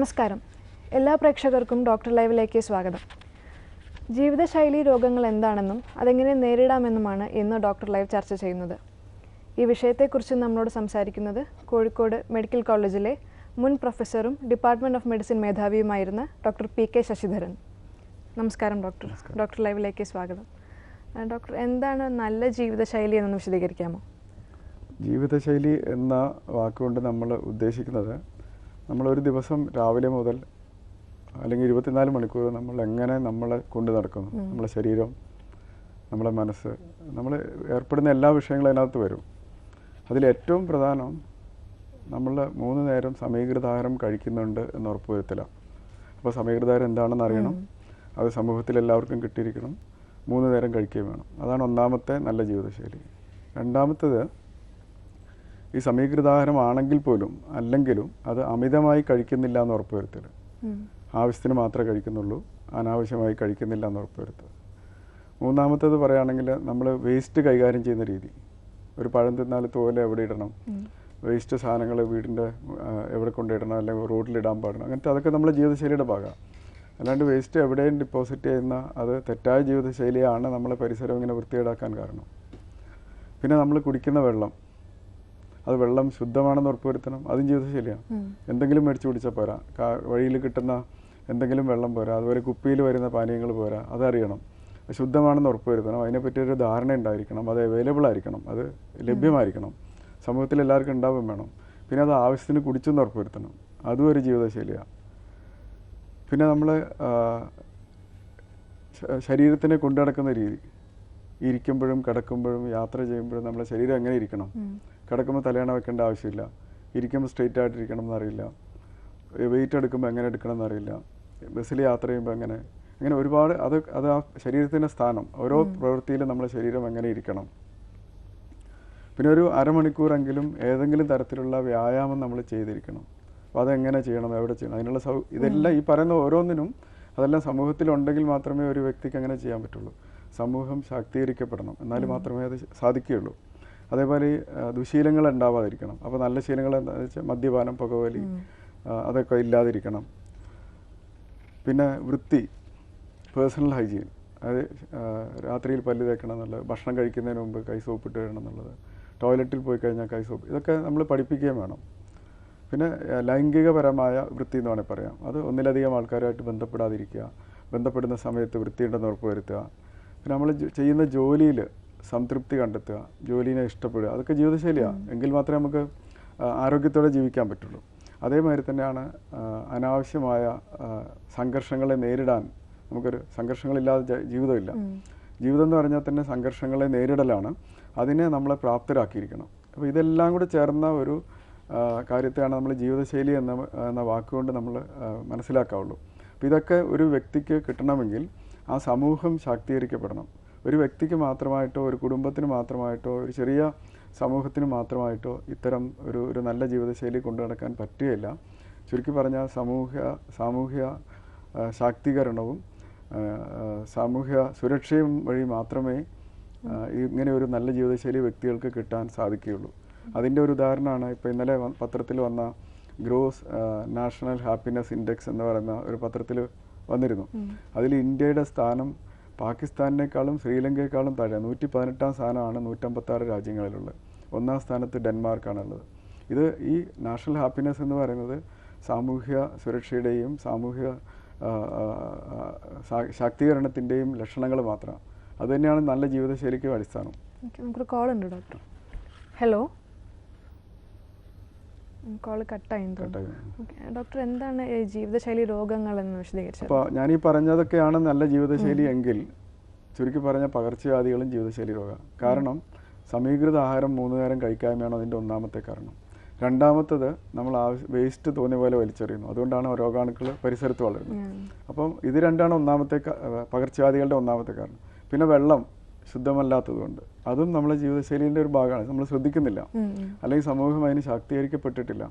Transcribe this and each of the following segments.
നമസ്കാരം. എല്ലാ പ്രേക്ഷകർക്കും ഡോക്ടർ ലൈവിലേക്ക് സ്വാഗതം. ജീവിതശൈലി രോഗങ്ങൾ എന്താണെന്നും അതെങ്ങനെ നേരിടാമെന്നുമാണ് ഇന്ന് ഡോക്ടർ ലൈവ് ചർച്ച ചെയ്യുന്നത്. ഈ വിഷയത്തെക്കുറിച്ച് നമ്മളോട് സംസാരിക്കുന്നത് കോഴിക്കോട് മെഡിക്കൽ കോളേജിലെ മുൻ പ്രൊഫസറും ഡിപ്പാർട്ട്മെന്റ് ഓഫ് മെഡിസിൻ മേധാവിയുമായിരുന്ന ഡോക്ടർ പി കെ ശശിധരൻ. നമസ്കാരം ഡോക്ടർ. ഡോക്ടർ ലൈവിലേക്ക് സ്വാഗതം. ഡോക്ടർ എന്താണ് നല്ല ജീവിതശൈലി എന്നൊന്ന് വിശദീകരിക്കാമോ? ജീവിതശൈലി എന്ന വാക്കുകൊണ്ട് നമ്മൾ ഉദ്ദേശിക്കുന്നത് നമ്മളൊരു ദിവസം രാവിലെ മുതൽ അല്ലെങ്കിൽ ഇരുപത്തിനാല് മണിക്കൂർ നമ്മൾ എങ്ങനെ നമ്മളെ കൊണ്ട് നടക്കുന്നു. നമ്മളെ ശരീരം നമ്മളെ മനസ്സ് നമ്മൾ ഏർപ്പെടുന്ന എല്ലാ വിഷയങ്ങളും അതിനകത്ത് വരും. അതിലേറ്റവും പ്രധാനം നമ്മൾ മൂന്ന് നേരം സമീകൃതാഹാരം കഴിക്കുന്നുണ്ട് എന്ന് ഉറപ്പുവരുത്തലാണ് അപ്പോൾ സമീകൃതാഹാരം എന്താണെന്ന് അറിയണം. അത് സമൂഹത്തിൽ എല്ലാവർക്കും കിട്ടിയിരിക്കണം. മൂന്ന് നേരം കഴിക്കുകയും വേണം. അതാണ് ഒന്നാമത്തെ നല്ല ജീവിതശൈലി. രണ്ടാമത്തേത് ഈ സമീകൃതാഹാരമാണെങ്കിൽ പോലും അല്ലെങ്കിലും അത് അമിതമായി കഴിക്കുന്നില്ല എന്ന് ഉറപ്പുവരുത്തൽ ആവശ്യത്തിന് മാത്രമേ കഴിക്കുന്നുള്ളൂ അനാവശ്യമായി കഴിക്കുന്നില്ല എന്ന് ഉറപ്പുവരുത്തുക മൂന്നാമത്തേത് പറയുകയാണെങ്കിൽ നമ്മൾ വേസ്റ്റ് കൈകാര്യം ചെയ്യുന്ന രീതി. ഒരു പഴം തിന്നാൽ തോൽ എവിടെ ഇടണം? വേസ്റ്റ് സാധനങ്ങൾ വീടിന്റെ എവിടെ കൊണ്ടിടണം അല്ലെങ്കിൽ റോഡിലിടാൻ പാടണം അങ്ങനത്തെ അതൊക്കെ നമ്മുടെ ജീവിതശൈലിയുടെ ഭാഗമാണ്. അല്ലാണ്ട് വേസ്റ്റ് എവിടെയും ഡിപ്പോസിറ്റ് ചെയ്യുന്ന അത് തെറ്റായ ജീവിതശൈലിയാണ് നമ്മളെ പരിസരം ഇങ്ങനെ വൃത്തികേടാക്കാൻ കാരണം. പിന്നെ നമ്മൾ കുടിക്കുന്ന വെള്ളം. അത് വെള്ളം ശുദ്ധമാണെന്ന് ഉറപ്പുവരുത്തണം. അതും ജീവിതശൈലിയാണ് എന്തെങ്കിലും മേടിച്ച് കുടിച്ചാൽ പോരാ. വഴിയിൽ കിട്ടുന്ന എന്തെങ്കിലും വെള്ളം പോരാ. അതുപോലെ കുപ്പിയിൽ വരുന്ന പാനീയങ്ങൾ പോരാ. അതറിയണം. അത് ശുദ്ധമാണെന്ന് ഉറപ്പുവരുത്തണം. അതിനെപ്പറ്റി ഒരു ധാരണ ഉണ്ടായിരിക്കണം. അത് അവൈലബിൾ ആയിരിക്കണം. അത് ലഭ്യമായിരിക്കണം. സമൂഹത്തിൽ എല്ലാവർക്കും ഉണ്ടാവും വേണം. പിന്നെ അത് ആവശ്യത്തിന് കുടിച്ചെന്ന് ഉറപ്പുവരുത്തണം. അതും ഒരു ജീവിതശൈലിയാണ് പിന്നെ നമ്മൾ ശരീരത്തിനെ കൊണ്ടു നടക്കുന്ന രീതി. ഇരിക്കുമ്പോഴും കിടക്കുമ്പോഴും യാത്ര ചെയ്യുമ്പോഴും നമ്മളെ ശരീരം എങ്ങനെ ഇരിക്കണം? കിടക്കുമ്പോൾ തലയണ വെക്കേണ്ട ആവശ്യമില്ല. ഇരിക്കുമ്പോൾ സ്ട്രെയിറ്റ് ആയിട്ടിരിക്കണം എന്നറിയില്ല വെയിറ്റ് എടുക്കുമ്പോൾ എങ്ങനെ എടുക്കണം എന്നറിയില്ല ബസ്സിൽ യാത്ര ചെയ്യുമ്പോൾ എങ്ങനെ? അങ്ങനെ ഒരുപാട് അത് അത് ആ ശരീരത്തിന്റെ സ്ഥാനം. ഓരോ പ്രവൃത്തിയിലും നമ്മുടെ ശരീരം എങ്ങനെ ഇരിക്കണം. പിന്നെ ഒരു അരമണിക്കൂറെങ്കിലും ഏതെങ്കിലും തരത്തിലുള്ള വ്യായാമം നമ്മൾ ചെയ്തിരിക്കണം. അപ്പോൾ അതെങ്ങനെ ചെയ്യണം? എവിടെ ചെയ്യണം? അതിനുള്ള സൗ ഇതെല്ലാം ഈ പറയുന്ന ഓരോന്നിനും അതെല്ലാം സമൂഹത്തിലുണ്ടെങ്കിൽ മാത്രമേ ഒരു വ്യക്തിക്ക് അങ്ങനെ ചെയ്യാൻ പറ്റുള്ളൂ. സമൂഹം ശാക്തീകരിക്കപ്പെടണം. എന്നാൽ മാത്രമേ അത് സാധിക്കുകയുള്ളൂ. അതേപോലെ ഈ, ദുശീലങ്ങൾ ഉണ്ടാവാതിരിക്കണം. അപ്പോൾ നല്ല ശീലങ്ങൾ എന്താണെന്ന് വെച്ചാൽ മദ്യപാനം പുകവലി അതൊക്കെ ഇല്ലാതിരിക്കണം. പിന്നെ വൃത്തി പേഴ്സണൽ ഹൈജീൻ അത് രാത്രിയിൽ പല്ല് തേക്കണം എന്നുള്ളത് ഭക്ഷണം കഴിക്കുന്നതിന് മുമ്പ് കൈ സോപ്പിട്ട് വരണം എന്നുള്ളത് ടോയ്ലറ്റിൽ പോയി കഴിഞ്ഞാൽ കൈ സോപ്പ് ഇതൊക്കെ നമ്മൾ പഠിപ്പിക്കുകയും വേണം. പിന്നെ ലൈംഗികപരമായ വൃത്തി എന്ന് വേണമെങ്കിൽ പറയാം. അത് ഒന്നിലധികം ആൾക്കാരുമായിട്ട് ബന്ധപ്പെടാതിരിക്കുക ബന്ധപ്പെടുന്ന സമയത്ത് വൃത്തിയുണ്ടെന്ന് ഉറപ്പുവരുത്തുക പിന്നെ നമ്മൾ ചെയ്യുന്ന ജോലിയിൽ സംതൃപ്തി കണ്ടെത്തുക ജോലിനെ ഇഷ്ടപ്പെടുക അതൊക്കെ ജീവിതശൈലിയാണ് എങ്കിൽ മാത്രമേ നമുക്ക് ആരോഗ്യത്തോടെ ജീവിക്കാൻ പറ്റുള്ളൂ. അതേമാതിരി തന്നെയാണ് അനാവശ്യമായ സംഘർഷങ്ങളെ നേരിടാൻ നമുക്കൊരു സംഘർഷങ്ങളില്ലാതെ ജീവിതമില്ല. ജീവിതം എന്ന് പറഞ്ഞാൽ തന്നെ സംഘർഷങ്ങളെ നേരിടലാണ്. അതിനെ നമ്മളെ പ്രാപ്തരാക്കിയിരിക്കണം. അപ്പോൾ ഇതെല്ലാം കൂടെ ചേർന്ന ഒരു കാര്യത്തെയാണ് നമ്മൾ ജീവിതശൈലി എന്ന എന്ന വാക്കുകൊണ്ട് നമ്മൾ മനസ്സിലാക്കാവുള്ളൂ. അപ്പോൾ ഇതൊക്കെ ഒരു വ്യക്തിക്ക് കിട്ടണമെങ്കിൽ ആ സമൂഹം ശാക്തീകരിക്കപ്പെടണം. ഒരു വ്യക്തിക്ക് മാത്രമായിട്ടോ ഒരു കുടുംബത്തിന് മാത്രമായിട്ടോ ഒരു ചെറിയ സമൂഹത്തിന് മാത്രമായിട്ടോ ഇത്തരം ഒരു ഒരു നല്ല ജീവിതശൈലി കൊണ്ടു നടക്കാൻ പറ്റുകയില്ല. ചുരുക്കി പറഞ്ഞാൽ സമൂഹ സാമൂഹ്യ ശാക്തീകരണവും സാമൂഹ്യ സുരക്ഷയും വഴി മാത്രമേ ഇങ്ങനെ ഒരു നല്ല ജീവിതശൈലി വ്യക്തികൾക്ക് കിട്ടാൻ സാധിക്കുകയുള്ളൂ. അതിന്റെ ഒരു ഉദാഹരണമാണ് ഇപ്പോൾ ഇന്നലെ പത്രത്തിൽ വന്ന ഗ്രോസ് നാഷണൽ ഹാപ്പിനെസ് ഇൻഡെക്സ് എന്ന് പറയുന്ന ഒരു പത്രത്തിൽ വന്നിരുന്നു. അതിൽ ഇന്ത്യയുടെ സ്ഥാനം പാകിസ്ഥാനിനേക്കാളും ശ്രീലങ്കയെക്കാളും താഴെ നൂറ്റി പതിനെട്ടാം സ്ഥാനമാണ് നൂറ്റമ്പത്താറ് രാജ്യങ്ങളിലുള്ളത്. ഒന്നാം സ്ഥാനത്ത് ഡെൻമാർക്കാണുള്ളത്. ഇത് ഈ നാഷണൽ ഹാപ്പിനെസ് എന്ന് പറയുന്നത് സാമൂഹ്യ സുരക്ഷയുടെയും സാമൂഹ്യ ശാക്തീകരണത്തിന്റെയും ലക്ഷണങ്ങൾ മാത്രമാണ് അതുതന്നെയാണ് നല്ല ജീവിതശൈലിക്കും അടിസ്ഥാനം. കോൾ ഉണ്ട് ഡോക്ടർ ഹലോ കോൾ കട്ട് കട്ടായി. ഓക്കെ ഡോക്ടർ എന്താണ് ജീവിതശൈലി രോഗങ്ങൾ എന്ന് വിശദീകരിച്ചത്? അപ്പോൾ ഞാൻ ഈ പറഞ്ഞതൊക്കെയാണ് നല്ല ജീവിതശൈലി എങ്കിൽ ചുരുക്കി പറഞ്ഞ പകർച്ചവ്യാധികളും ജീവിതശൈലി രോഗമാണ് കാരണം സമീകൃത ആഹാരം മൂന്ന് നേരം കഴിക്കായ്മയാണ് അതിന്റെ ഒന്നാമത്തെ കാരണം. രണ്ടാമത്തത് നമ്മൾ ആവശ്യ വേസ്റ്റ് തോന്നിയ പോലെ വലിച്ചെറിയുന്നു. അതുകൊണ്ടാണ് രോഗാണുക്കൾ പരിസരത്ത് വളരുന്നത്. അപ്പം ഇത് രണ്ടാണ് ഒന്നാമത്തെ പകർച്ചവ്യാധികളുടെ ഒന്നാമത്തെ കാരണം. പിന്നെ വെള്ളം. ശുദ്ധമല്ലാത്തതുകൊണ്ട്. അതും നമ്മളെ ജീവിതശൈലിന്റെ ഒരു ഭാഗമാണ്. നമ്മൾ ശ്രദ്ധിക്കുന്നില്ല. അല്ലെങ്കിൽ സമൂഹം അതിന് ശാക്തീകരിക്കപ്പെട്ടിട്ടില്ല.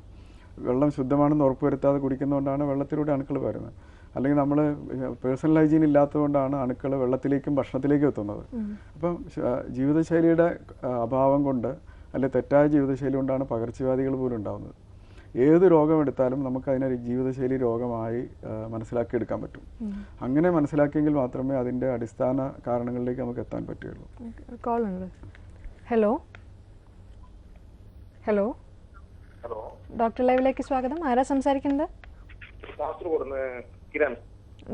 വെള്ളം ശുദ്ധമാണെന്ന് ഉറപ്പുവരുത്താതെ കുടിക്കുന്നതുകൊണ്ടാണ് വെള്ളത്തിലൂടെ അണുക്കൾ വരുന്നത്. അല്ലെങ്കിൽ നമ്മൾ പേഴ്സണൽ ഹൈജീൻ ഇല്ലാത്തതുകൊണ്ടാണ് അണുക്കൾ വെള്ളത്തിലേക്കും ഭക്ഷണത്തിലേക്കും എത്തുന്നത്. അപ്പം ജീവിതശൈലിയുടെ അഭാവം കൊണ്ട് അല്ലെങ്കിൽ തെറ്റായ ജീവിതശൈലി കൊണ്ടാണ് പകർച്ചവ്യാധികൾ പോലും ഉണ്ടാകുന്നത് ഏത് രോഗമെടുത്താലും എടുത്താലും നമുക്ക് അതിനൊരു ജീവിതശൈലി രോഗമായി മനസ്സിലാക്കിയെടുക്കാൻ പറ്റും. അങ്ങനെ മനസ്സിലാക്കിയെങ്കിൽ മാത്രമേ അതിന്റെ അടിസ്ഥാന കാരണങ്ങളിലേക്ക് നമുക്ക് എത്താൻ പറ്റുകയുള്ളൂ. കോൾ ഉണ്ട്. ഹലോ ഹലോ ഹലോ ഡോക്ടർ ലൈവിലേക്ക് സ്വാഗതം. ആരാ സംസാരിക്കുന്നത്? കാസർഗോഡ് കിരൺ.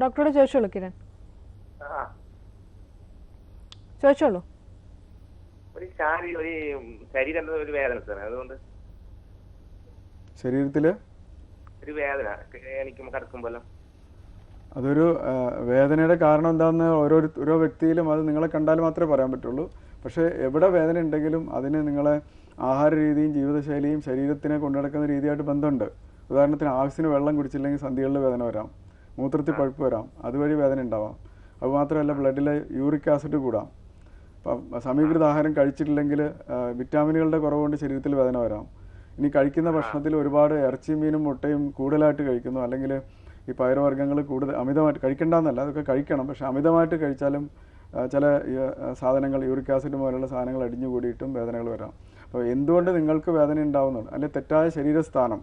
ഡോക്ടറോട് ചോദിച്ചോളൂ കിരൺ. ചോദിച്ചോളൂ. ഒരു ശാരീരിക ഒരു ശരീരം ഒരു വേദന സാർ അതുകൊണ്ട് ശരീരത്തിൽ ഒരു വേദന എനിക്ക് അതൊരു വേദനയുടെ കാരണം എന്താണെന്ന് ഓരോ ഓരോ വ്യക്തിയിലും അത് നിങ്ങളെ കണ്ടാൽ മാത്രമേ പറയാൻ പറ്റുള്ളൂ. പക്ഷേ എവിടെ വേദന ഉണ്ടെങ്കിലും അതിന് നിങ്ങളെ ആഹാര രീതിയും ജീവിതശൈലിയും ശരീരത്തിനെ കൊണ്ടുനടക്കുന്ന രീതിയായിട്ട് ബന്ധമുണ്ട്. ഉദാഹരണത്തിന് ആവശ്യത്തിന് വെള്ളം കുടിച്ചില്ലെങ്കിൽ സന്ധികളിൽ വേദന വരാം. മൂത്രത്തിൽ പഴുപ്പ് വരാം. അതുവഴി വേദന ഉണ്ടാവാം. അതുമാത്രമല്ല ബ്ലഡിലെ യൂറിക് ആസിഡ് കൂടാം. അപ്പം സമീകൃത ആഹാരം കഴിച്ചിട്ടില്ലെങ്കിൽ വിറ്റാമിനുകളുടെ കുറവുകൊണ്ട് ശരീരത്തിൽ വേദന വരാം. ഇനി കഴിക്കുന്ന ഭക്ഷണത്തിൽ ഒരുപാട് ഇറച്ചിയും മീനും മുട്ടയും കൂടുതലായിട്ട് കഴിക്കുന്നു. അല്ലെങ്കിൽ ഈ പയറുവർഗങ്ങൾ കൂടുതൽ അമിതമായിട്ട് കഴിക്കേണ്ടെന്നല്ല അതൊക്കെ കഴിക്കണം. പക്ഷെ അമിതമായിട്ട് കഴിച്ചാലും ചില സാധനങ്ങൾ യൂറിക് ആസിഡ് പോലുള്ള സാധനങ്ങൾ അടിഞ്ഞു കൂടിയിട്ടും വേദനകൾ വരാം. അപ്പോൾ എന്തുകൊണ്ട് നിങ്ങൾക്ക് വേദന ഉണ്ടാവുന്നുണ്ട്? അല്ലെങ്കിൽ തെറ്റായ ശരീരസ്ഥാനം.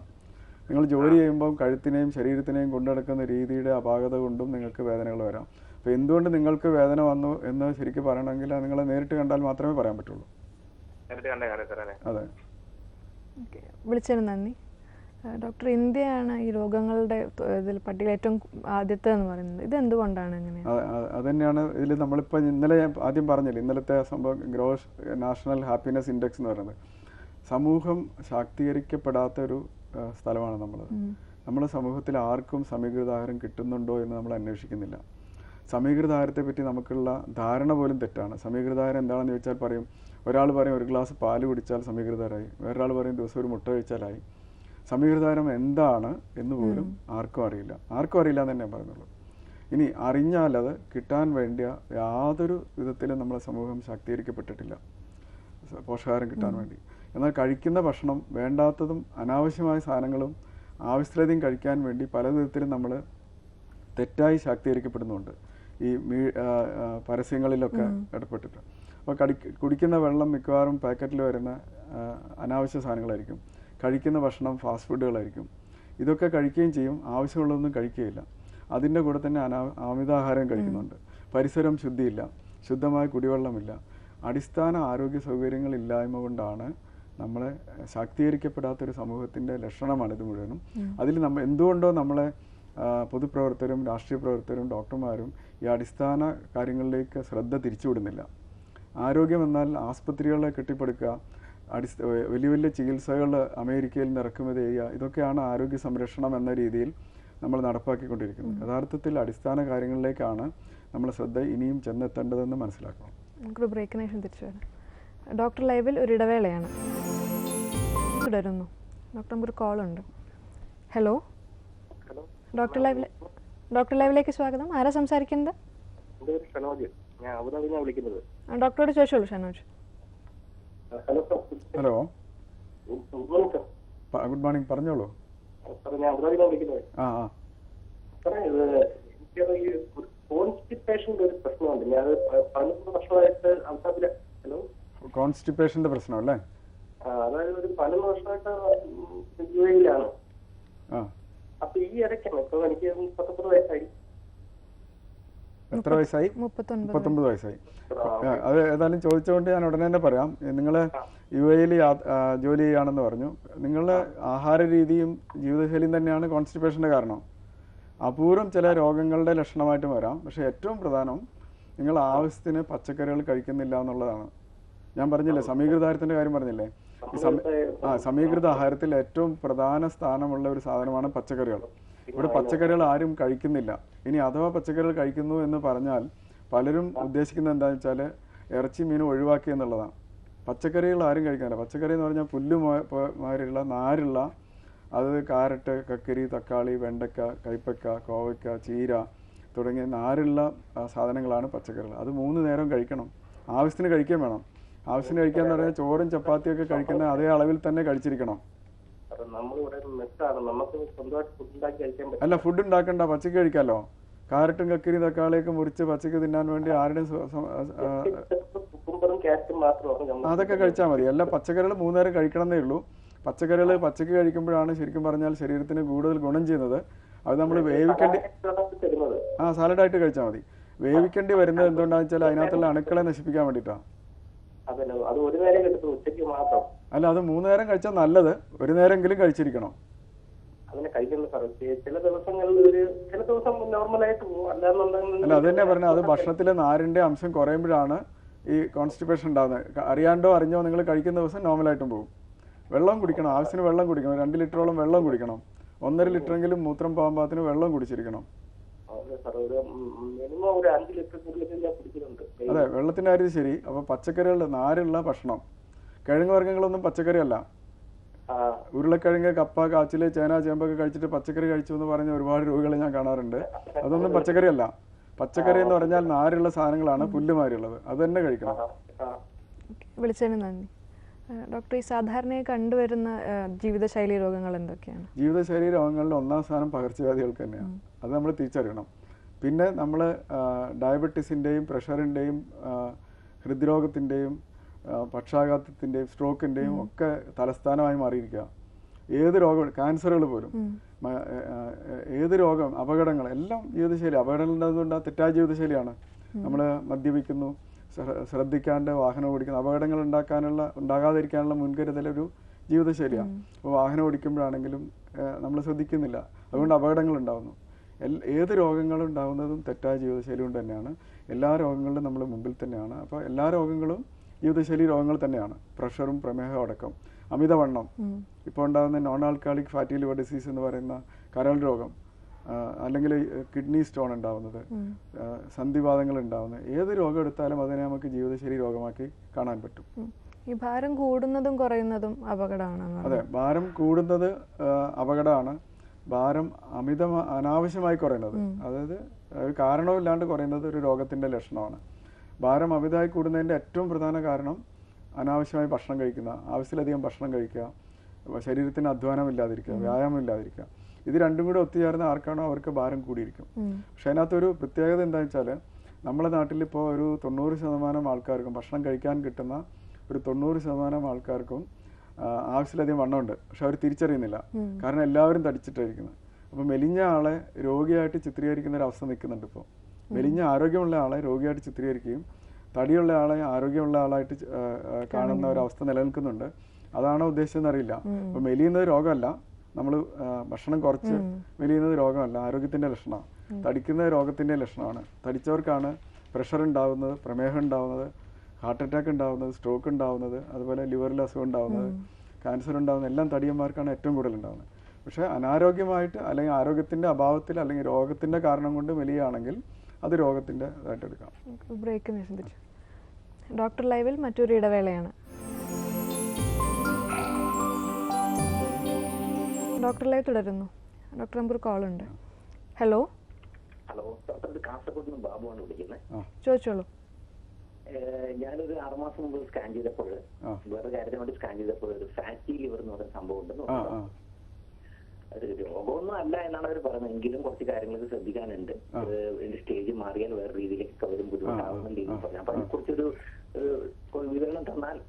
നിങ്ങൾ ജോലി ചെയ്യുമ്പോൾ കഴുത്തിനെയും ശരീരത്തിനെയും കൊണ്ടെടുക്കുന്ന രീതിയുടെ അപാകത കൊണ്ടും നിങ്ങൾക്ക് വേദനകൾ വരാം. അപ്പോൾ എന്തുകൊണ്ട് നിങ്ങൾക്ക് വേദന വന്നു എന്ന് ശരിക്കും പറയണമെങ്കിൽ നിങ്ങളെ നേരിട്ട് കണ്ടാൽ മാത്രമേ പറയാൻ പറ്റുള്ളൂ. അല്ലേ? അതെ. വിളിച്ചതിന് നന്ദി. ഡോക്ടർ ഇന്ത്യയാണ് ഈ രോഗങ്ങളുടെ ഇതിൽ പട്ടികയിൽ ഏറ്റവും ആദ്യത്തെ എന്ന് പറയുന്നത്. ഇത് എന്തുകൊണ്ടാണ് അങ്ങനെ അതന്നെയാണ് അത് അത് തന്നെയാണ് ഇതിൽ നമ്മളിപ്പോൾ ഇന്നലെ ഞാൻ ആദ്യം പറഞ്ഞില്ലേ ഇന്നലത്തെ സംഭവം ഗ്രോസ് നാഷണൽ ഹാപ്പിനെസ് ഇൻഡെക്സ് എന്ന് പറയുന്നത്. സമൂഹം ശാക്തീകരിക്കപ്പെടാത്ത ഒരു സ്ഥലമാണ് നമ്മൾ നമ്മൾ സമൂഹത്തിൽ ആർക്കും സമീകൃത ആഹാരം കിട്ടുന്നുണ്ടോ എന്ന് നമ്മൾ അന്വേഷിക്കുന്നില്ല. സമീകൃത ആഹാരത്തെ പറ്റി നമുക്കുള്ള ധാരണ പോലും തെറ്റാണ്. സമീകൃത ആഹാരം എന്താണെന്ന് ചോദിച്ചാൽ പറയും ഒരാൾ പറയും ഒരു ഗ്ലാസ് പാൽ കുടിച്ചാൽ സമീകൃതരായി വേറൊരാൾ പറയും ദിവസം ഒരു മുട്ട കഴിച്ചാലായി. സമീകൃതാരം എന്താണ് എന്ന് പോലും ആർക്കും അറിയില്ല. ആർക്കും അറിയില്ല എന്ന് തന്നെ പറയുന്നുള്ളൂ ഇനി അറിഞ്ഞാലത് കിട്ടാൻ വേണ്ടിയ യാതൊരു വിധത്തിലും നമ്മളെ സമൂഹം ശാക്തീകരിക്കപ്പെട്ടിട്ടില്ല. പോഷകാഹാരം കിട്ടാൻ വേണ്ടി. എന്നാൽ കഴിക്കുന്ന ഭക്ഷണം വേണ്ടാത്തതും അനാവശ്യമായ സാധനങ്ങളും ആവശ്യതയും കഴിക്കാൻ വേണ്ടി പല വിധത്തിലും നമ്മൾ തെറ്റായി ശാക്തീകരിക്കപ്പെടുന്നുണ്ട്. ഈ പരസ്യങ്ങളിലൊക്കെ ഇടപെട്ടിട്ട് അപ്പോൾ കടി കുടിക്കുന്ന വെള്ളം മിക്കവാറും പാക്കറ്റിൽ വരുന്ന അനാവശ്യ സാധനങ്ങളായിരിക്കും. കഴിക്കുന്ന ഭക്ഷണം ഫാസ്റ്റ് ഫുഡുകളായിരിക്കും. ഇതൊക്കെ കഴിക്കുകയും ചെയ്യും. ആവശ്യമുള്ളതൊന്നും കഴിക്കുകയില്ല. അതിന്റെ കൂടെ തന്നെ അനാ അമിതാഹാരം കഴിക്കുന്നുണ്ട്. പരിസരം ശുദ്ധിയില്ല. ശുദ്ധമായ കുടിവെള്ളമില്ല. അടിസ്ഥാന ആരോഗ്യ സൗകര്യങ്ങളില്ലായ്മ കൊണ്ടാണ് നമ്മളെ ശാക്തീകരിക്കപ്പെടാത്തൊരു സമൂഹത്തിന്റെ ലക്ഷണമാണ് ഇത് മുഴുവനും. അതിൽ നമ്മൾ എന്തുകൊണ്ടോ നമ്മളെ പൊതുപ്രവർത്തകരും രാഷ്ട്രീയ പ്രവർത്തകരും ഡോക്ടർമാരും ഈ അടിസ്ഥാന കാര്യങ്ങളിലേക്ക് ശ്രദ്ധ തിരിച്ചുവിടുന്നില്ല. ആരോഗ്യം എന്നാൽ ആസ്പത്രികളെ കെട്ടിപ്പടുക്കുക അടിസ്ഥ വലിയ വലിയ ചികിത്സകൾ അമേരിക്കയിൽ നിന്ന് ഇറക്കുമതി ചെയ്യുക ഇതൊക്കെയാണ് ആരോഗ്യ സംരക്ഷണം എന്ന രീതിയിൽ നമ്മൾ നടപ്പാക്കിക്കൊണ്ടിരിക്കുന്നത്. യഥാർത്ഥത്തിൽ അടിസ്ഥാന കാര്യങ്ങളിലേക്കാണ് നമ്മൾ ശ്രദ്ധ ഇനിയും ചെന്നെത്തേണ്ടതെന്ന് മനസ്സിലാക്കണം. നമുക്കൊരു ബ്രേക്കിന് ശേഷം തിരിച്ചു വരാം. ഡോക്ടർ ലൈവിൽ ഒരു ഇടവേളയാണ്. തുടരുന്നു. ഡോക്ടർ നമുക്കൊരു കോൾ ഉണ്ട് ഹലോ? ഹലോ. ഡോക്ടർ ലൈവിലെ ഡോക്ടർ ലൈവിലേക്ക് സ്വാഗതം. ആരാ സംസാരിക്കുന്നത്? ഞാൻ അബുദാബി വിളിക്കുന്നത് ഡോക്ടറോട് ചോദിച്ചോളൂ Shanoj hello hello good morning sir good morning പറഞ്ഞോളൂ സാർ ഞാൻ അബുദാബി വിളിക്കുന്നത് ആ ആ സാറേ എനിക്ക് ഈ ഒരു പ്രശ്നമുണ്ട് ഞാൻ പതിനൊന്ന് വർഷമായിട്ട് അബുദാബിയിലെ ഹലോ കോൺസ്റ്റിപ്പേഷന്റെ പ്രശ്നം അല്ലേ അതായത് ഒരു പതിനൊന്ന് വർഷമായിട്ട് യു എയിലാണ് അപ്പൊ ഈ ഇടയ്ക്കാണ് ഇപ്പൊ എനിക്ക് പത്തൊമ്പത് വയസ്സായി എത്ര വയസ്സായി? മുപ്പത്തൊമ്പത് വയസ്സായി. അത് ഏതായാലും ചോദിച്ചുകൊണ്ട് ഞാൻ ഉടനെ തന്നെ പറയാം. നിങ്ങൾ യു എയിൽ ജോലി ചെയ്യുകയാണെന്ന് പറഞ്ഞു. നിങ്ങളുടെ ആഹാര രീതിയും ജീവിതശൈലിയും തന്നെയാണ് കോൺസ്റ്റിപ്പേഷന്റെ കാരണം. അപൂർവം ചില രോഗങ്ങളുടെ ലക്ഷണമായിട്ട് വരാം. പക്ഷേ ഏറ്റവും പ്രധാനം നിങ്ങൾ ആവശ്യത്തിന് പച്ചക്കറികൾ കഴിക്കുന്നില്ല എന്നുള്ളതാണ്. ഞാൻ പറഞ്ഞില്ലേ സമീകൃതാഹാരത്തിന്റെ കാര്യം പറഞ്ഞില്ലേ? ആ സമീകൃത ആഹാരത്തിൽ ഏറ്റവും പ്രധാന സ്ഥാനമുള്ള ഒരു സാധനമാണ് പച്ചക്കറികൾ. ഇവിടെ പച്ചക്കറികൾ ആരും കഴിക്കുന്നില്ല. ഇനി അഥവാ പച്ചക്കറികൾ കഴിക്കുന്നു എന്ന് പറഞ്ഞാൽ പലരും ഉദ്ദേശിക്കുന്നത് എന്താണെന്ന് വെച്ചാൽ ഇറച്ചി മീൻ ഒഴിവാക്കി എന്നുള്ളതാണ്. പച്ചക്കറികൾ ആരും കഴിക്കാനില്ല പച്ചക്കറി എന്ന് പറഞ്ഞാൽ പുല്ല് മാതിരിയുള്ള നാരുള്ള അത് കാരറ്റ് കക്കരി തക്കാളി വെണ്ടക്ക കൈപ്പക്ക കോവയ്ക്ക ചീര തുടങ്ങിയ നാരുള്ള സാധനങ്ങളാണ് പച്ചക്കറികൾ. അത് മൂന്ന് നേരം കഴിക്കണം. ആവശ്യത്തിന് കഴിക്കാൻ വേണം. ആവശ്യത്തിന് കഴിക്കുക എന്ന് പറഞ്ഞാൽ ചോറും ചപ്പാത്തിയൊക്കെ കഴിക്കുന്ന അതേ അളവിൽ തന്നെ കഴിച്ചിരിക്കണം. അല്ല ഫുഡ് ഉണ്ടാക്കണ്ട. പച്ചക്ക് കഴിക്കാലോ? കാരറ്റും കക്കരി തക്കാളിയൊക്കെ മുറിച്ച് പച്ചക്ക് തിന്നാൻ വേണ്ടി ആരുടെയും അതൊക്കെ കഴിച്ചാൽ മതി. അല്ല പച്ചക്കറികൾ മൂന്നേരം കഴിക്കണമെന്നേ ഉള്ളൂ. പച്ചക്കറികൾ പച്ചക്ക് കഴിക്കുമ്പോഴാണ് ശരിക്കും പറഞ്ഞാൽ ശരീരത്തിന് കൂടുതൽ ഗുണം ചെയ്യുന്നത്. അത് നമ്മൾ വേവിക്കേണ്ടി ആ സാലഡായിട്ട് കഴിച്ചാൽ മതി. വേവിക്കേണ്ടി വരുന്നത് എന്തുകൊണ്ടാണെന്ന് വെച്ചാൽ അതിനകത്തുള്ള അണുക്കളെ നശിപ്പിക്കാൻ വേണ്ടിയിട്ടാണ് അതല്ലോ അത് ഒരു നേരം ഉച്ചയ്ക്ക് മാത്രം. അല്ല അത് മൂന്ന് നേരം കഴിച്ചാൽ നല്ലത്. ഒരു നേരമെങ്കിലും കഴിച്ചിരിക്കണം. അങ്ങനെ കഴിക്കുന്നു സാർ ചില ദിവസങ്ങളിൽ ഒരു ചില ദിവസം നോർമലായിട്ട് പോകും അല്ലാന്നുണ്ടെങ്കിൽ അല്ല അത് തന്നെ പറഞ്ഞത്. അത് ഭക്ഷണത്തിലെ നാരിന്റെ അംശം കുറയുമ്പോഴാണ് ഈ കോൺസ്റ്റിപ്പേഷൻ ഉണ്ടാകുന്നത് അറിയാണ്ടോ അറിഞ്ഞോ നിങ്ങൾ കഴിക്കുന്ന ദിവസം നോർമലായിട്ടും പോകും വെള്ളം കുടിക്കണം. ആവശ്യത്തിന് വെള്ളം കുടിക്കണം. രണ്ട് ലിറ്ററോളം വെള്ളം കുടിക്കണം. ഒന്നര ലിറ്ററെങ്കിലും മൂത്രം പോകാൻ പാകത്തിന് വെള്ളം കുടിച്ചിരിക്കണം. അതെ വെള്ളത്തിന്റെ കാര്യം ശരി. അപ്പൊ പച്ചക്കറികളുടെ നാരുള്ള ഭക്ഷണം. കിഴങ്ങ് വർഗങ്ങളൊന്നും പച്ചക്കറിയല്ല അല്ല. ഉരുളക്കിഴങ്ങ് കപ്പ കാച്ചിൽ ചേന ചേമ്പൊക്കെ കഴിച്ചിട്ട് പച്ചക്കറി കഴിച്ചു എന്ന് പറഞ്ഞ ഒരുപാട് രോഗികളെ ഞാൻ കാണാറുണ്ട്. അതൊന്നും പച്ചക്കറിയല്ല പച്ചക്കറി എന്ന് പറഞ്ഞാൽ നാരുള്ള സാധനങ്ങളാണ് പുല്ലുമാരിയുള്ളത് അത് തന്നെ കഴിക്കണം. വിളിച്ചതിന് നന്ദി. ഡോക്ടർ ഈ സാധാരണയായി കണ്ടുവരുന്ന ജീവിതശൈലി രോഗങ്ങൾ എന്തൊക്കെയാണ്? ജീവിതശൈലി രോഗങ്ങളിൽ ഒന്നാം സ്ഥാനം പകർച്ചവ്യാധികൾക്ക് തന്നെയാണ്. അത് നമ്മൾ തിരിച്ചറിയണം. പിന്നെ നമ്മൾ ഡയബറ്റീസിന്റെയും പ്രഷറിന്റെയും ഹൃദ്രോഗത്തിന്റെയും പക്ഷാഘാതത്തിന്റെയും സ്ട്രോക്കിന്റെയും ഒക്കെ തലസ്ഥാനമായി മാറിയിരിക്കുക ഏത് രോഗം ക്യാൻസറുകൾ പോലും. ഏത് രോഗം അപകടങ്ങൾ എല്ലാം ജീവിതശൈലി അപകടങ്ങൾ തെറ്റായ ജീവിതശൈലിയാണ്. നമ്മൾ മദ്യപിക്കുന്നു ശ്ര- ശ്രദ്ധിക്കാണ്ട് വാഹനം ഓടിക്കുന്നു. അപകടങ്ങൾ ഉണ്ടാക്കാനുള്ള ഉണ്ടാകാതിരിക്കാനുള്ള മുൻകരുതൽ ഒരു ജീവിതശൈലിയാണ് അപ്പോൾ വാഹനം ഓടിക്കുമ്പോഴാണെങ്കിലും നമ്മൾ ശ്രദ്ധിക്കുന്നില്ല. അതുകൊണ്ട് അപകടങ്ങൾ ഉണ്ടാകുന്നു ഏത് രോഗങ്ങളും ഉണ്ടാകുന്നതും തെറ്റായ ജീവിതശൈലി കൊണ്ട് തന്നെയാണ്. എല്ലാ രോഗങ്ങളിലും നമ്മൾ മുമ്പിൽ തന്നെയാണ്. അപ്പോൾ എല്ലാ രോഗങ്ങളും ജീവിതശൈലി രോഗങ്ങൾ തന്നെയാണ്. പ്രഷറും പ്രമേഹവും അടക്കം. അമിതവണ്ണം. ഇപ്പോൾ ഉണ്ടാകുന്ന non alcoholic fatty liver disease എന്ന് പറയുന്ന കരൾ രോഗം അല്ലെങ്കിൽ കിഡ്നി സ്റ്റോൺ ഉണ്ടാവുന്നത് സന്ധിവാദങ്ങൾ ഉണ്ടാവുന്നത്. ഏത് രോഗം എടുത്താലും അതിനെ നമുക്ക് ജീവിതശൈലി രോഗമാക്കി കാണാൻ പറ്റും. ഈ ഭാരം കൂടുന്നതും കുറയുന്നതും അപകടമാണ് അതെ ഭാരം കൂടുന്നത് അപകടമാണ്. ഭാരം അമിത അനാവശ്യമായി കുറയുന്നത്. അതായത് ഒരു കാരണമില്ലാണ്ട് കുറയുന്നത് ഒരു രോഗത്തിന്റെ ലക്ഷണമാണ്. ഭാരം അമിതമായി കൂടുന്നതിന്റെ ഏറ്റവും പ്രധാന കാരണം അനാവശ്യമായി ഭക്ഷണം കഴിക്കുന്ന ആവശ്യത്തിലധികം ഭക്ഷണം കഴിക്കുക ശരീരത്തിന് അധ്വാനം ഇല്ലാതിരിക്കുക വ്യായാമം ഇല്ലാതിരിക്കുക. ഇത് രണ്ടും കൂടെ ഒത്തുചേർന്ന ആർക്കാണോ അവർക്ക് ഭാരം കൂടിയിരിക്കും. പക്ഷെ അതിനകത്തൊരു പ്രത്യേകത എന്താണെന്ന് വെച്ചാൽ നമ്മുടെ നാട്ടിൽ ഇപ്പോൾ ഒരു തൊണ്ണൂറ് ശതമാനം ആൾക്കാർക്കും ഭക്ഷണം കഴിക്കാൻ കിട്ടുന്ന ഒരു തൊണ്ണൂറ് ശതമാനം ആൾക്കാർക്കും ആവശ്യത്തിലധികം വണ്ണമുണ്ട്. പക്ഷെ അവർ തിരിച്ചറിയുന്നില്ല. കാരണം എല്ലാവരും തടിച്ചിട്ടായിരിക്കുന്നത് അപ്പൊ മെലിഞ്ഞ ആളെ രോഗിയായിട്ട് ചിത്രീകരിക്കുന്ന ഒരു അവസ്ഥ നിൽക്കുന്നുണ്ട് ഇപ്പോൾ മെലിഞ്ഞ ആരോഗ്യമുള്ള ആളെ രോഗിയായിട്ട് ചിത്രീകരിക്കുകയും തടിയുള്ള ആളെ ആരോഗ്യമുള്ള ആളായിട്ട് കാണുന്ന ഒരു അവസ്ഥ നിലനിൽക്കുന്നുണ്ട്. അതാണോ ഉദ്ദേശിച്ചതെന്ന് അറിയില്ല. അപ്പോൾ മെലിയുന്നത് രോഗമല്ല. നമ്മൾ ഭക്ഷണം കുറച്ച് മെലിയുന്നത് രോഗമല്ല. ആരോഗ്യത്തിന്റെ ലക്ഷണമാണ്. തടിക്കുന്നത് രോഗത്തിന്റെ ലക്ഷണമാണ്. തടിച്ചവർക്കാണ് പ്രഷർ ഉണ്ടാവുന്നത് പ്രമേഹം ഉണ്ടാവുന്നത് ഹാർട്ട് അറ്റാക്ക് ഉണ്ടാവുന്നത് സ്ട്രോക്ക് ഉണ്ടാവുന്നത് അതുപോലെ ലിവറിൽ അസുഖം ഉണ്ടാവുന്നത് ക്യാൻസർ ഉണ്ടാവുന്നത് എല്ലാം തടിയന്മാർക്കാണ് ഏറ്റവും കൂടുതൽ ഉണ്ടാവുന്നത്. പക്ഷേ അനാരോഗ്യമായിട്ട് അല്ലെങ്കിൽ ആരോഗ്യത്തിന്റെ അഭാവത്തിൽ അല്ലെങ്കിൽ രോഗത്തിന്റെ കാരണം കൊണ്ട് മെലിയാണെങ്കിൽ അത് രോഗത്തിന്റെ ഇതായിട്ട് എടുക്കാം. ബ്രേക്ക് ഡോക്ടർ ലൈവിൽ മറ്റൊരു ഇടവേളയാണ്. ഡോക്ടർ ലൈവ് തുടരുന്നു. ഡോക്ടർ നമ്പർ കോൾ ഉണ്ട്. ഹലോ ഹലോ ഡോക്ടർ കാസർഗോഡ് നിന്ന് ബാബുവാണ് വിളിക്കുന്നത്. ചോദിച്ചോളൂ. ഞാനൊരു ആറുമാസം മുമ്പ് സ്കാൻ ചെയ്തപ്പോൾ വേറെ കാര്യത്തിന് വേണ്ടി സ്കാൻ ചെയ്തപ്പോൾ ഒരു ഫാറ്റി ലിവർ എന്ന് പറയുന്ന സംഭവം ഉണ്ടെന്ന് അത് രോഗമൊന്നും അല്ല എന്നാണ് അവർ പറയുന്നത് എങ്കിലും കുറച്ച് കാര്യങ്ങളൊക്കെ ശ്രദ്ധിക്കാനുണ്ട്. അത് സ്റ്റേജ് മാറിയാൽ വേറെ രീതിയിലേക്ക് അവരും ബുദ്ധിമുട്ടാവുന്ന എന്ന് പറഞ്ഞു. അപ്പൊ അതിനെക്കുറിച്ചൊരു വിവരണം തന്നാൽ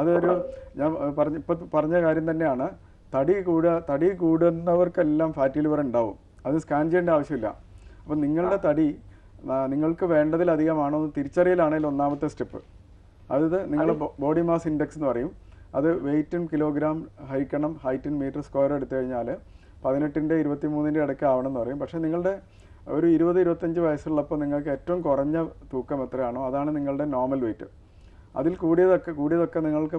അതൊരു ഞാൻ പറഞ്ഞ ഇപ്പൊ പറഞ്ഞ കാര്യം തന്നെയാണ്. തടി കൂടുക തടി കൂടുന്നവർക്കെല്ലാം ഫാറ്റി ലിവർ ഉണ്ടാവും. അത് സ്കാൻ ചെയ്യേണ്ട ആവശ്യമില്ല. അപ്പം നിങ്ങളുടെ തടി നിങ്ങൾക്ക് വേണ്ടതിലധികമാണോ എന്ന് തിരിച്ചറിയലാണെങ്കിൽ ഒന്നാമത്തെ സ്റ്റെപ്പ് അതായത് നിങ്ങളുടെ ബോഡി മാസ് ഇൻഡെക്സ് എന്ന് പറയും. അത് വെയിറ്റും ഇൻ കിലോഗ്രാം ഹൈക്കണം ഹൈറ്റ് ഇൻ മീറ്റർ സ്ക്വയർ എടുത്തു കഴിഞ്ഞാൽ പതിനെട്ടിന്റെ ഇരുപത്തി മൂന്നിന്റെ ഇടയ്ക്ക് ആവണം എന്ന് പറയും. പക്ഷേ നിങ്ങളുടെ ഒരു ഇരുപത് ഇരുപത്തഞ്ച് വയസ്സുള്ളപ്പോൾ നിങ്ങൾക്ക് ഏറ്റവും കുറഞ്ഞ തൂക്കം എത്രയാണോ അതാണ് നിങ്ങളുടെ നോർമൽ വെയിറ്റ് അതിൽ കൂടിയതൊക്കെ കൂടിയതൊക്കെ നിങ്ങൾക്ക്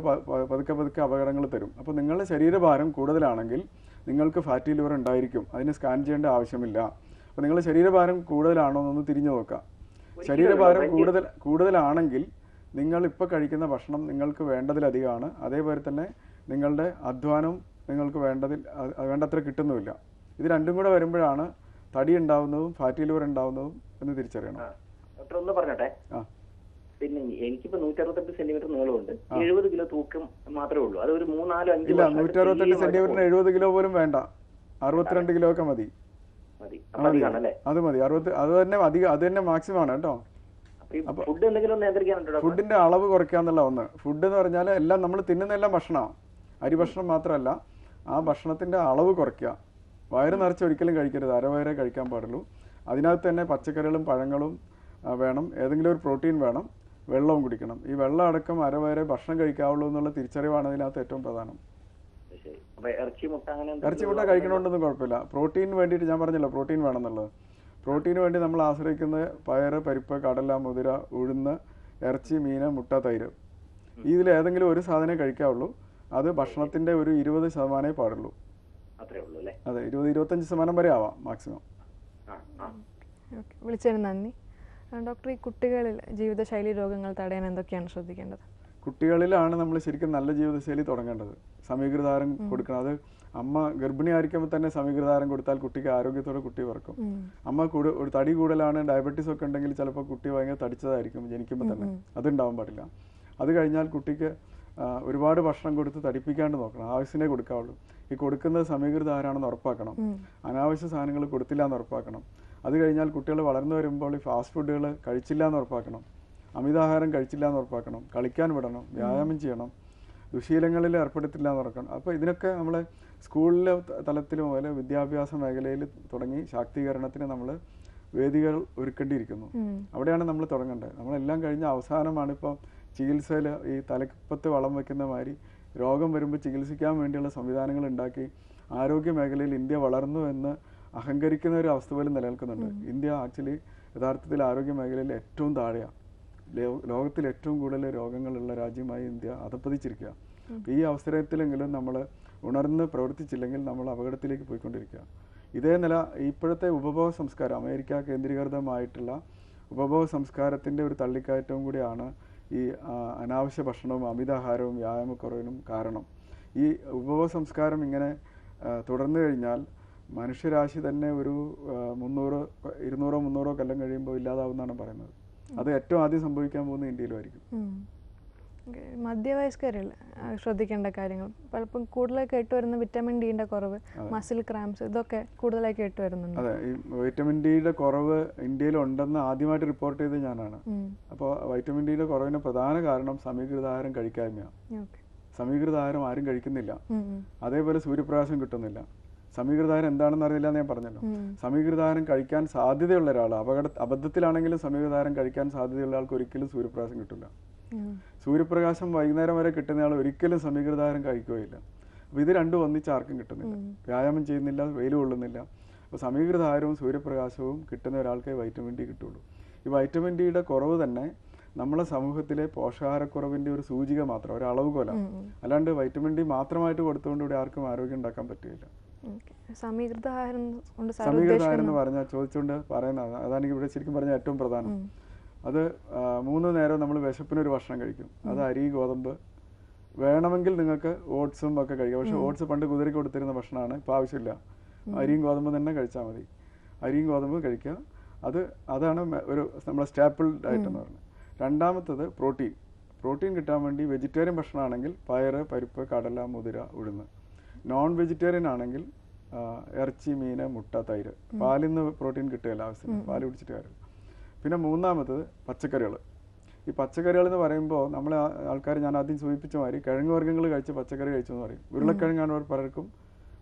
പതുക്കെ പതുക്കെ അപകടങ്ങൾ തരും. അപ്പോൾ നിങ്ങളുടെ ശരീരഭാരം കൂടുതലാണെങ്കിൽ നിങ്ങൾക്ക് ഫാറ്റി ലിവർ ഉണ്ടായിരിക്കും. അതിന് സ്കാൻ ചെയ്യേണ്ട ആവശ്യമില്ല. അപ്പോൾ നിങ്ങളുടെ ശരീരഭാരം കൂടുതലാണോ എന്നൊന്ന് തിരിഞ്ഞു നോക്കാം. ശരീരഭാരം കൂടുതൽ കൂടുതലാണെങ്കിൽ നിങ്ങൾ ഇപ്പോൾ കഴിക്കുന്ന ഭക്ഷണം നിങ്ങൾക്ക് വേണ്ടതിലധികമാണ്. അതേപോലെ തന്നെ നിങ്ങളുടെ അധ്വാനവും നിങ്ങൾക്ക് വേണ്ടതിൽ വേണ്ടത്ര കിട്ടുന്നുമില്ല. ഇത് രണ്ടും കൂടെ വരുമ്പോഴാണ് തടി ഉണ്ടാവുന്നതും ഫാറ്റി ലിവർ ഉണ്ടാവുന്നതും എന്ന് തിരിച്ചറിയണം. ഡോക്ടർ ഒന്ന് പറഞ്ഞോട്ടെ? ആ. പിന്നെ എനിക്കിപ്പോ നൂറ്റി അറുപത്തെട്ട് സെന്റിമീറ്റർ നീളമുണ്ട്. എഴുപത് കിലോ തൂക്കം മാത്രമേ ഉള്ളൂ. അത് ഒരു മൂന്നാലോ അഞ്ച് ഇല്ല വർഷമായിട്ട് നൂറ്റി അറുപത്തെട്ട് സ്ഥിരീയമായിട്ട് സെന്റിമീറ്ററിന് എഴുപത് കിലോ പോലും വേണ്ട. അറുപത്തിരണ്ട് കിലോ ഒക്കെ മതി. അത് മതി. അറുപത്തി അത് തന്നെ അധികം അത് തന്നെ മാക്സിമം ആണ് കേട്ടോ. ഫുഡിന്റെ അളവ് കുറയ്ക്കുക എന്നുള്ള ഒന്ന് ഫുഡ് എന്ന് പറഞ്ഞാൽ എല്ലാം നമ്മൾ തിന്നുന്ന എല്ലാം ഭക്ഷണമാണ്. അരി ഭക്ഷണം മാത്രമല്ല ആ ഭക്ഷണത്തിന്റെ അളവ് കുറയ്ക്കുക. വയറ് നിറച്ച് ഒരിക്കലും കഴിക്കരുത്. അരവയറേ കഴിക്കാൻ പാടുള്ളൂ. അതിനകത്ത് തന്നെ പച്ചക്കറികളും പഴങ്ങളും വേണം. ഏതെങ്കിലും ഒരു പ്രോട്ടീൻ വേണം. വെള്ളവും കുടിക്കണം. ഈ വെള്ളം അടക്കം അരവയറെ ഭക്ഷണം കഴിക്കാവുള്ളൂ എന്നുള്ള തിരിച്ചറിവാണ് ഇതിനകത്ത് ഏറ്റവും പ്രധാനം. ഇറച്ചി മുട്ട അങ്ങനെ ഇറച്ചി മുട്ട കഴിക്കണോണ്ടൊന്നും കുഴപ്പമില്ല. പ്രോട്ടീൻ വേണ്ടിയിട്ട് ഞാൻ പറഞ്ഞല്ലോ പ്രോട്ടീൻ വേണമെന്നുള്ളത്. പ്രോട്ടീന് വേണ്ടി നമ്മൾ ആശ്രയിക്കുന്നത് പയർ പരിപ്പ് കടല മുതിര ഉഴുന്ന് ഇറച്ചി മീൻ മുട്ട തൈര്. ഇതിൽ ഏതെങ്കിലും ഒരു സാധനം കഴിക്കാവുള്ളൂ. അത് ഭക്ഷണത്തിന്റെ ഒരു ഇരുപത് ശതമാനമേ പാടുള്ളൂ. അത്രേ ഉള്ളൂ അല്ലേ? അതെ ഇരുപത് ഇരുപത്തഞ്ച് ശതമാനം വരെ ആവാം മാക്സിമം. വിളിച്ചതിന് നന്ദി. ഡോക്ടർ ഈ കുട്ടികളിൽ ജീവിതശൈലി രോഗങ്ങൾ തടയാൻ എന്തൊക്കെയാണ് ശ്രദ്ധിക്കേണ്ടത്? കുട്ടികളിലാണ് നമ്മൾ ശരിക്കും നല്ല ജീവിതശൈലി തുടങ്ങേണ്ടത്. സമീകൃതാരം കൊടുക്കണം. അത് അമ്മ ഗർഭിണി ആയിരിക്കുമ്പോൾ തന്നെ സമീകൃതാരം കൊടുത്താൽ കുട്ടിക്ക് ആരോഗ്യത്തോടെ കുട്ടി പറക്കും അമ്മ കൂടു ഒരു തടി കൂടുതലാണ് ഡയബറ്റീസ് ഒക്കെ ഉണ്ടെങ്കിൽ ചിലപ്പോൾ കുട്ടി ഭയങ്കര തടിച്ചതായിരിക്കും ജനിക്കുമ്പോൾ തന്നെ. അതുണ്ടാവാൻ പാടില്ല. അത് കഴിഞ്ഞാൽ കുട്ടിക്ക് ഒരുപാട് ഭക്ഷണം കൊടുത്ത് തടിപ്പിക്കാണ്ട് നോക്കണം. ആവശ്യത്തിനേ കൊടുക്കാവുള്ളൂ. ഈ കൊടുക്കുന്നത് സമീകൃത ആരാണെന്ന് ഉറപ്പാക്കണം അനാവശ്യ സാധനങ്ങൾ കൊടുത്തില്ല എന്ന് ഉറപ്പാക്കണം. അത് കഴിഞ്ഞാൽ കുട്ടികൾ വളർന്നു വരുമ്പോൾ ഈ ഫാസ്റ്റ് ഫുഡുകൾ കഴിച്ചില്ല എന്ന് ഉറപ്പാക്കണം. അമിതാഹാരം കഴിച്ചില്ല എന്ന് ഉറപ്പാക്കണം കളിക്കാൻ വിടണം വ്യായാമം ചെയ്യണം ദുശീലങ്ങളിൽ ഏർപ്പെടുത്തില്ല എന്ന് ഉറക്കണം. അപ്പോൾ ഇതിനൊക്കെ നമ്മൾ സ്കൂളിലെ തലത്തിലും തലത്തിൽ മുതൽ വിദ്യാഭ്യാസ മേഖലയിൽ തുടങ്ങി ശാക്തീകരണത്തിന് നമ്മൾ വേദികൾ ഒരുക്കേണ്ടിയിരിക്കുന്നു. അവിടെയാണ് നമ്മൾ തുടങ്ങേണ്ടത്. നമ്മളെല്ലാം കഴിഞ്ഞ അവസാനമാണ് ഇപ്പോൾ ചികിത്സയിൽ ഈ തലപ്പത്ത് വളം വെക്കുന്ന മാതിരി രോഗം വരുമ്പോൾ ചികിത്സിക്കാൻ വേണ്ടിയുള്ള സംവിധാനങ്ങൾ ഉണ്ടാക്കി ആരോഗ്യ മേഖലയിൽ ഇന്ത്യ വളർന്നു എന്ന് അഹങ്കരിക്കുന്ന ഒരു അവസ്ഥ പോലും നിലനിൽക്കുന്നുണ്ട്. ഇന്ത്യ ആക്ച്വലി യഥാർത്ഥത്തിൽ ആരോഗ്യ മേഖലയിൽ ഏറ്റവും താഴെയാണ് ലോകത്തിൽ ഏറ്റവും കൂടുതൽ രോഗങ്ങളുള്ള രാജ്യമായി ഇന്ത്യ അധപ്പതിച്ചിരിക്കുക അപ്പം ഈ അവസരത്തിലെങ്കിലും നമ്മൾ ഉണർന്ന് പ്രവർത്തിച്ചില്ലെങ്കിൽ നമ്മൾ അപകടത്തിലേക്ക് പോയിക്കൊണ്ടിരിക്കുക. ഇതേ നില ഇപ്പോഴത്തെ ഉപഭോഗ സംസ്കാരം അമേരിക്ക കേന്ദ്രീകൃതമായിട്ടുള്ള ഉപഭോഗ സംസ്കാരത്തിന്റെ ഒരു തള്ളിക്കയറ്റവും കൂടിയാണ് ഈ അനാവശ്യ ഭക്ഷണവും അമിതാഹാരവും വ്യായാമക്കുറവിനും കാരണം. ഈ ഉപഭോഗ സംസ്കാരം ഇങ്ങനെ തുടർന്നു കഴിഞ്ഞാൽ മനുഷ്യരാശി തന്നെ ഒരു മുന്നൂറ് ഇരുന്നൂറോ മുന്നൂറോ കൊല്ലം കഴിയുമ്പോൾ ഇല്ലാതാവുമെന്നാണ് പറയുന്നത്. അത് ഏറ്റവും ആദ്യം സംഭവിക്കാൻ പോകുന്ന ഇന്ത്യയിലുമായിരിക്കും മധ്യവയസ്കരല്ല? ശ്രദ്ധിക്കേണ്ട കാര്യങ്ങൾ. പലപ്പം കൂടുതലായി കേട്ട് വരുന്ന വിറ്റാമിൻ ഡിയുടെ കുറവ് മസിൽ ക്രാംസ് ഇതൊക്കെ കൂടുതലായി കേട്ട് വരുന്നുണ്ട്. അതെ ഈ വൈറ്റമിൻ ഡിയുടെ കുറവ് ഇന്ത്യയിൽ ഉണ്ടെന്ന് ആദ്യമായിട്ട് റിപ്പോർട്ട് ചെയ്തത് ഞാനാണ്. അപ്പോൾ വൈറ്റമിൻ ഡിയുടെ കുറവിന് പ്രധാന കാരണം സമീകൃത ആഹാരം കഴിക്കായ്മയാണ്. സമീകൃത ആഹാരം ആരും കഴിക്കുന്നില്ല. അതേപോലെ സൂര്യപ്രകാശം കിട്ടുന്നില്ല. സമീകൃത ആഹാരം എന്താണെന്ന് അറിയില്ല എന്ന് ഞാൻ പറഞ്ഞല്ലോ. സമീകൃതാഹാരം കഴിക്കാൻ സാധ്യതയുള്ള ഒരാൾ അപകട അബദ്ധത്തിലാണെങ്കിലും സമീകൃതാഹാരം കഴിക്കാൻ സാധ്യതയുള്ള ആൾക്ക് ഒരിക്കലും സൂര്യപ്രകാശം കിട്ടില്ല സൂര്യപ്രകാശം വൈകുന്നേരം വരെ കിട്ടുന്ന ആൾ ഒരിക്കലും സമീകൃതാഹാരം കഴിക്കുകയില്ല. അപ്പോൾ ഇത് രണ്ടും ഒന്നിച്ച് ആർക്കും കിട്ടുന്നില്ല. വ്യായാമം ചെയ്യുന്നില്ല വെയിൽ കൊള്ളുന്നില്ല. അപ്പോൾ സമീകൃതാഹാരവും സൂര്യപ്രകാശവും കിട്ടുന്ന ഒരാൾക്കേ വൈറ്റമിൻ ഡി കിട്ടുള്ളൂ. ഈ വൈറ്റമിൻ ഡിയുടെ കുറവ് തന്നെ നമ്മളെ സമൂഹത്തിലെ പോഷകാഹാരക്കുറവിന്റെ ഒരു സൂചിക മാത്രം ഒരു അളവുകോല അല്ലാണ്ട് വൈറ്റമിൻ ഡി മാത്രമായിട്ട് കൊടുത്തുകൊണ്ട് ഇവിടെ ആർക്കും ആരോഗ്യം ഉണ്ടാക്കാൻ പറ്റില്ല ഓക്കെ. സമീകൃത ആഹാരം എന്ന് പറഞ്ഞാൽ ചോദിച്ചുകൊണ്ട് പറയുന്നതാണ്. അതാണ് ഇവിടെ ശരിക്കും പറഞ്ഞ ഏറ്റവും പ്രധാനം. അത് മൂന്ന് നേരം നമ്മൾ വിശപ്പിനൊരു ഭക്ഷണം കഴിക്കും. അത് അരി ഗോതമ്പ് വേണമെങ്കിൽ നിങ്ങൾക്ക് ഓട്സും ഒക്കെ കഴിക്കാം. പക്ഷെ ഓട്സ് പണ്ട് കുതിരി കൊടുത്തിരുന്ന ഭക്ഷണമാണ്. ഇപ്പം ആവശ്യമില്ല. അരിയും ഗോതമ്പും തന്നെ കഴിച്ചാൽ മതി. അരിയും ഗോതമ്പും കഴിക്കുക. അത് അതാണ് ഒരു നമ്മുടെ സ്റ്റാപ്പിൾ ഡയറ്റ് എന്ന് പറയുന്നത് രണ്ടാമത്തത് പ്രോട്ടീൻ. പ്രോട്ടീൻ കിട്ടാൻ വേണ്ടി വെജിറ്റേറിയൻ ഭക്ഷണമാണെങ്കിൽ പയർ പരിപ്പ് കടല മുതിര ഉഴുന്ന്. നോൺ വെജിറ്റേറിയൻ ആണെങ്കിൽ ഇറച്ചി മീന് മുട്ട തൈര്. പാലിൽ നിന്ന് പ്രോട്ടീൻ കിട്ടുകയില്ല ആവശ്യത്തിന്. പാൽ കുടിച്ചിട്ട് കാര്യമില്ല പിന്നെ മൂന്നാമത്തത് പച്ചക്കറികൾ ഈ പച്ചക്കറികൾ എന്ന് പറയുമ്പോൾ നമ്മളെ ആൾക്കാർ ഞാൻ ആദ്യം സൂചിപ്പിച്ച മാതിരി കിഴങ്ങ് വർഗങ്ങൾ കഴിച്ച് പച്ചക്കറി കഴിച്ചു എന്ന് പറയും ഉരുളക്കിഴങ്ങാണ് പലർക്കും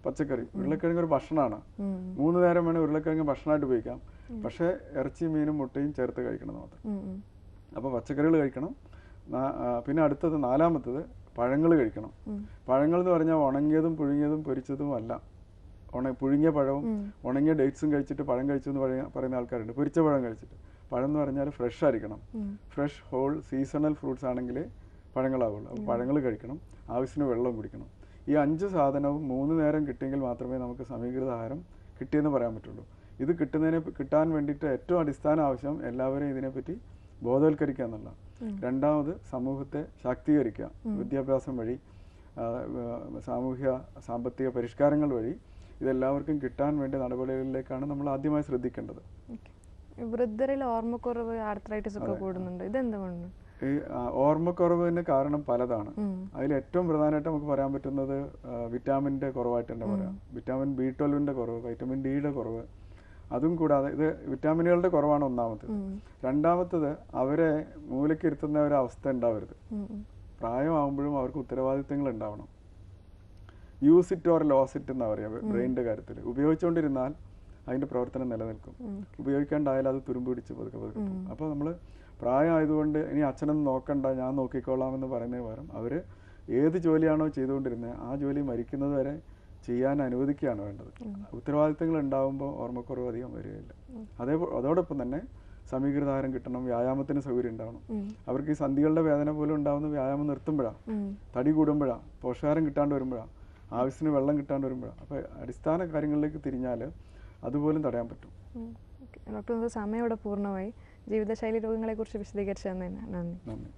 പച്ചക്കറി. ഉരുളക്കിഴങ്ങ് ഒരു ഭക്ഷണമാണ് മൂന്ന് നേരം വേണേൽ ഉരുളക്കിഴങ്ങ് ഭക്ഷണമായിട്ട് ഉപയോഗിക്കാം. പക്ഷേ ഇറച്ചി മീനും മുട്ടയും ചേർത്ത് കഴിക്കണം മാത്രം. അപ്പോൾ പച്ചക്കറികൾ കഴിക്കണം. പിന്നെ അടുത്തത് നാലാമത്തത് പഴങ്ങൾ കഴിക്കണം. പഴങ്ങൾ എന്ന് പറഞ്ഞാൽ ഉണങ്ങിയതും പുഴുങ്ങിയതും പൊരിച്ചതും അല്ല. ഉണ പുഴുങ്ങിയ പഴവും ഉണങ്ങിയ ഡേറ്റ്സും കഴിച്ചിട്ട് പഴം കഴിച്ചു എന്ന് പറയുന്ന പറയുന്ന ആൾക്കാരുണ്ട്. പൊരിച്ച പഴം കഴിച്ചിട്ട്. പഴം എന്ന് പറഞ്ഞാൽ ഫ്രഷ് ആയിരിക്കണം. ഫ്രഷ് ഹോൾ സീസണൽ ഫ്രൂട്ട്സ് ആണെങ്കിൽ പഴങ്ങളാവുള്ളൂ. അപ്പോൾ പഴങ്ങൾ കഴിക്കണം. ആവശ്യത്തിന് വെള്ളം കുടിക്കണം. ഈ അഞ്ച് സാധനവും മൂന്ന് നേരം കിട്ടിയെങ്കിൽ മാത്രമേ നമുക്ക് സമീകൃത ആഹാരം കിട്ടിയെന്ന് പറയാൻ പറ്റുള്ളൂ. ഇത് കിട്ടുന്നതിനെ കിട്ടാൻ വേണ്ടിയിട്ട് ഏറ്റവും അടിസ്ഥാന ആവശ്യം എല്ലാവരെയും ഇതിനെപ്പറ്റി ബോധവൽക്കരിക്കുക എന്നുള്ള രണ്ടാമത് സമൂഹത്തെ ശാക്തീകരിക്കുക. വിദ്യാഭ്യാസം വഴി സാമൂഹ്യ സാമ്പത്തിക പരിഷ്കാരങ്ങൾ വഴി ഇതെല്ലാവർക്കും കിട്ടാൻ വേണ്ട നടപടികളിലേക്കാണ് നമ്മൾ ആദ്യമായി ശ്രദ്ധിക്കേണ്ടത്. വൃദ്ധരിൽ ഓർമ്മക്കുറവ് ആർത്രൈറ്റിസ് ഒക്കെ കൂടുന്നുണ്ട്. ഇതെന്തുകൊണ്ട്? ഈ ഓർമ്മക്കുറവിന് കാരണം പലതാണ്. അതിൽ ഏറ്റവും പ്രധാനമായിട്ട് നമുക്ക് പറയാൻ പറ്റുന്നത് വിറ്റാമിന്റെ കുറവായിട്ട് തന്നെ പറയാം. വിറ്റാമിൻ ബി ട്വൽവിന്റെ കുറവ് വൈറ്റമിൻ ഡിയുടെ കുറവ് അതും കൂടാതെ ഇത് വിറ്റാമിനുകളുടെ കുറവാണ് ഒന്നാമത്തത് രണ്ടാമത്തത് അവരെ മൂലക്കിരുത്തുന്ന ഒരു അവസ്ഥ ഉണ്ടാവരുത്. പ്രായമാകുമ്പോഴും അവർക്ക് ഉത്തരവാദിത്തങ്ങൾ ഉണ്ടാവണം. Use it or lose it എന്നാ പറയുക ബ്രെയിനിന്റെ കാര്യത്തിൽ ഉപയോഗിച്ചുകൊണ്ടിരുന്നാൽ അതിന്റെ പ്രവർത്തനം നിലനിൽക്കും. ഉപയോഗിക്കാണ്ടായാലും അത് തുരുമ്പ് പിടിച്ച് പതുക്കെ പതുക്കെ പോകും. അപ്പോൾ നമ്മൾ പ്രായമായതുകൊണ്ട് ഇനി അച്ഛനൊന്നും നോക്കണ്ട ഞാൻ നോക്കിക്കോളാം എന്ന് പറയുന്നതിന് പകരം അവർ ഏത് ജോലിയാണോ ചെയ്തുകൊണ്ടിരുന്നത് ആ ജോലി മരിക്കുന്നത് വരെ ചെയ്യാൻ അനുവദിക്കുകയാണ് വേണ്ടത്. ഉത്തരവാദിത്തങ്ങൾ ഉണ്ടാകുമ്പോൾ ഓർമ്മക്കുറവ് അധികം വരികയില്ല. അതേ അതോടൊപ്പം തന്നെ സമീകൃതാഹാരം കിട്ടണം വ്യായാമത്തിന് സൗകര്യം ഉണ്ടാവണം. അവർക്ക് ഈ സന്ധികളുടെ വേദന പോലും ഉണ്ടാവുന്ന വ്യായാമം നിർത്തുമ്പോഴാണ് തടി കൂടുമ്പോഴാണ് പോഷകാഹാരം കിട്ടാണ്ട് വരുമ്പോഴാണ് ആവശ്യത്തിന് വെള്ളം കിട്ടാണ്ട് വരുമ്പോഴാണ് അപ്പോൾ അടിസ്ഥാന കാര്യങ്ങളിലേക്ക് തിരിഞ്ഞാൽ അതുപോലും തടയാൻ പറ്റും. ഡോക്ടർ സമയം ഇവിടെ പൂർണമായി. ജീവിതശൈലി രോഗങ്ങളെക്കുറിച്ച് വിശദീകരിച്ചു തന്നെ നന്ദി. നന്ദി.